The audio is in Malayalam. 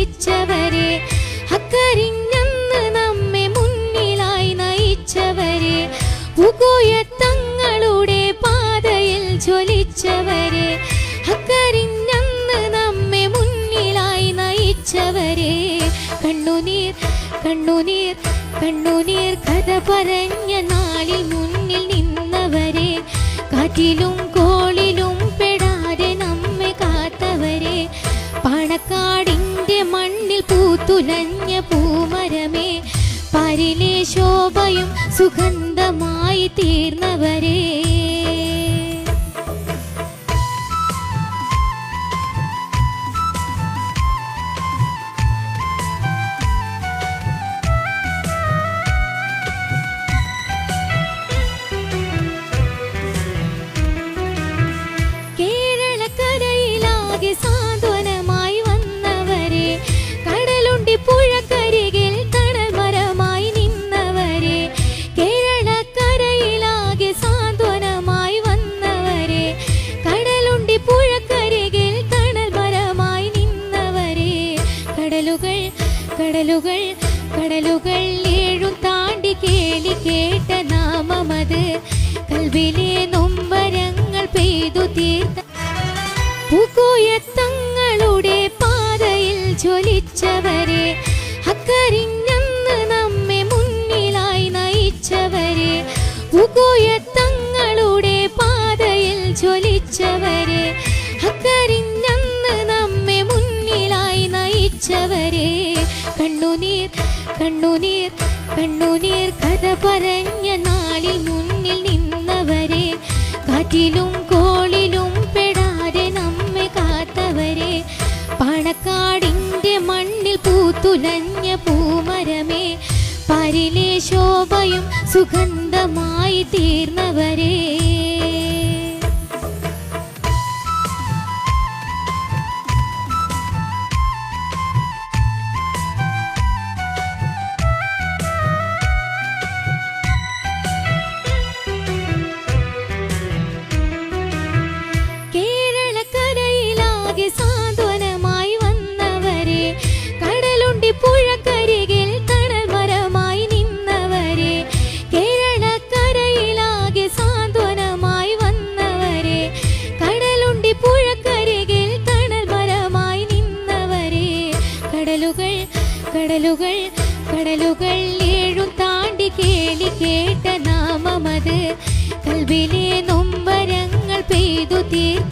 ജ്വലിച്ചവരെ അക്കരിഞ്ഞെന്ന് നമ്മെ മുന്നിലായി നയിച്ചവരെ പൂക്കോയത്തങ്ങളുടെ പാതയിൽ ജ്വലിച്ചവരെ അക്കരിഞ്ഞെന്ന് നമ്മെ മുന്നിലായി നയിച്ചവരെ. കണ്ണുനീർ കണ്ണുനീർ കണ്ണുനീർ കഥ പറഞ്ഞ നാളിൽ മുന്നിൽ നിന്നവരെ കാറ്റിലും കോളിലും പെടാതെ നമ്മെ കാത്തവരെ പാണക്കാടിന്റെ മണ്ണിൽ പൂത്തുലഞ്ഞ പൂമരമേ പരിലെ ശോഭയും സുഗന്ധമായി തീർന്നവരേ. കടലുകൾ കടലുകൾ ഏഴും താണ്ടി കേളി കേട്ട നാമമത്. കൽവിലെ നൊമ്പരങ്ങൾ പെയ്തു തീർത്ത പൂക്കോയത്തങ്ങളുടെ പാതയിൽ ജ്വലിച്ചവരെ. അക്കരിഞ്ഞന്ന് നമ്മെ മുന്നിലായി നയിച്ചവരെ. പൂക്കോയത്തങ്ങളുടെ പാതയിൽ ജ്വലിച്ചവരെ. അക്കരിഞ്ഞന്ന് നമ്മെ മുന്നിലായി നയിച്ചവരെ. കണ്ണുനീർ കണ്ണുനീർ കണ്ണുനീർ കഥ പറഞ്ഞ നാളിൽ മുന്നിൽ നിന്നവരെ കാറ്റിലും കോളിലും പെടാതെ നമ്മെ കാത്തവരെ. പാണക്കാടിന്റെ മണ്ണിൽ പൂത്തുലഞ്ഞ പൂമരമേ പരിലെ ശോഭയും സുഗന്ധമായി തീർന്നവരേ. കടലുകൾ കടലുകൾ കടലുകൾ ഏഴും